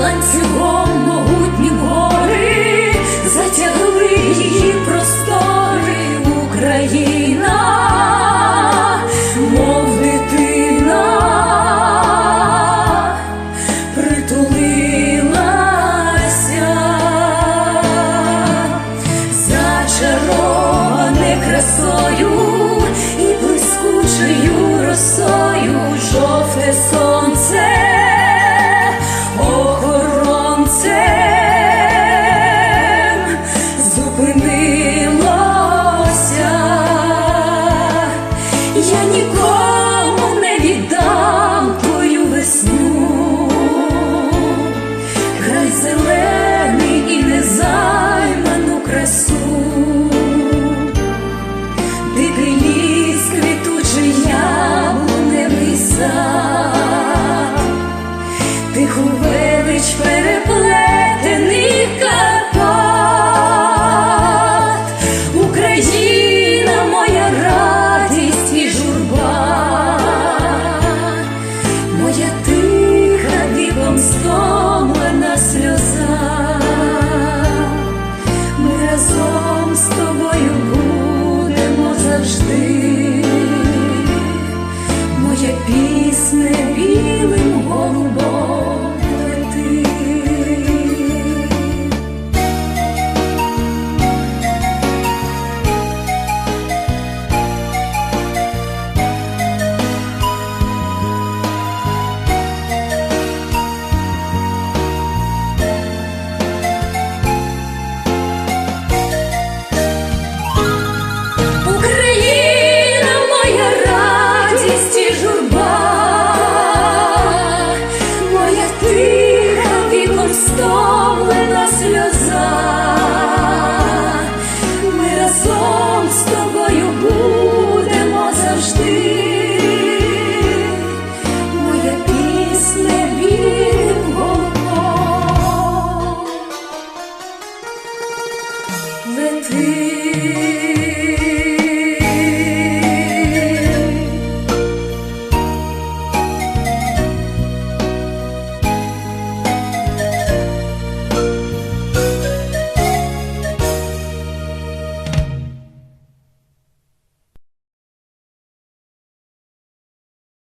ланцюгом могутні гори затягли її простори. Україна, мов дитина, притулилася, зачароване красою і блискучою росою. Жовте сонце тиху велич.